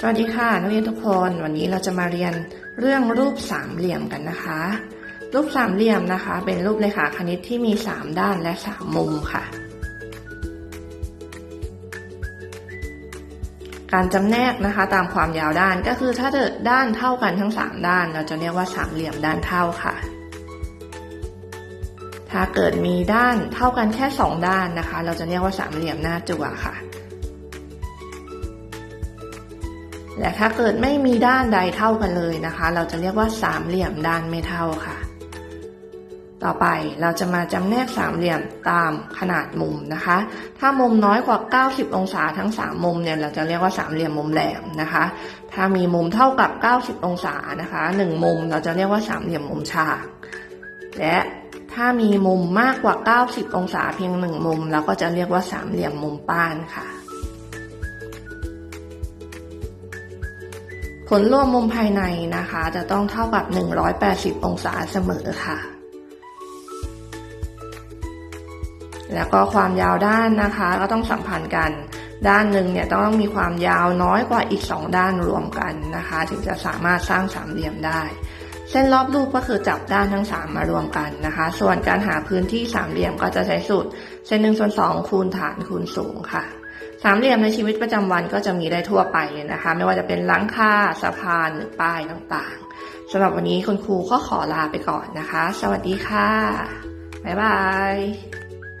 สวัสดีค่ะนักเรียนทุกคนวันนี้เราจะมาเรียนเรื่องรูปสามเหลี่ยมกันนะคะ รูปสามเหลี่ยมนะคะ เป็นรูปเลขาคณิตที่มี 3 ด้านและ 3 มุมค่ะ การจำแนกนะคะตามความยาวด้านก็คือถ้าเกิดด้านเท่ากันทั้ง 3 ด้าน เราจะเรียกว่าสามเหลี่ยมด้านเท่าค่ะ ถ้าเกิดมีด้านเท่ากันแค่ 2 ด้านนะคะ เราจะเรียกว่าสามเหลี่ยมหน้าจั่วค่ะ และถ้าเกิดไม่มีด้านใดเท่ากันเลยนะคะ เราจะเรียกว่าสามเหลี่ยมด้านไม่เท่าค่ะ ต่อไปเราจะมาจำแนกสามเหลี่ยมตามขนาดมุมนะคะ ถ้ามุมน้อยกว่า 90 องศาทั้ง 3 มุมเนี่ยเราจะเรียกว่าสามเหลี่ยมมุมแหลมนะคะ ถ้ามีมุมเท่ากับ 90 องศานะคะ 1 มุมเราจะเรียกว่าสามเหลี่ยมมุมฉาก และถ้ามีมุมมากกว่า 90 องศาเพียงหนึ่งมุม เราก็จะเรียกว่าสามเหลี่ยมมุมป้านค่ะ ผลรวมมุมภายในนะคะ จะต้องเท่ากับ 180 องศาเสมอค่ะ แล้วก็ความยาวด้านนะคะ ก็ต้องสัมพันธ์กัน ด้านหนึ่งเนี่ยต้องมีความยาวน้อยกว่าอีก 2 ด้านรวมกันนะคะ ถึงจะสามารถสร้างสามเหลี่ยมได้ เส้นรอบรูปก็คือจับด้านทั้ง 3 มารวมกันนะคะ ส่วนการหาพื้นที่สามเหลี่ยมก็จะใช้สูตรเส้นหนึ่งส่วนสองคูณฐานคูณสูงค่ะ สามเหลี่ยมในชีวิตประจำวันก็จะมีได้ทั่วไปนะคะ ไม่ว่าจะเป็นหลังคาสะพานหรือป้ายต่างๆสำหรับวันนี้คุณครูก็ขอลาไปก่อนนะคะ สวัสดีค่ะ บ๊ายบาย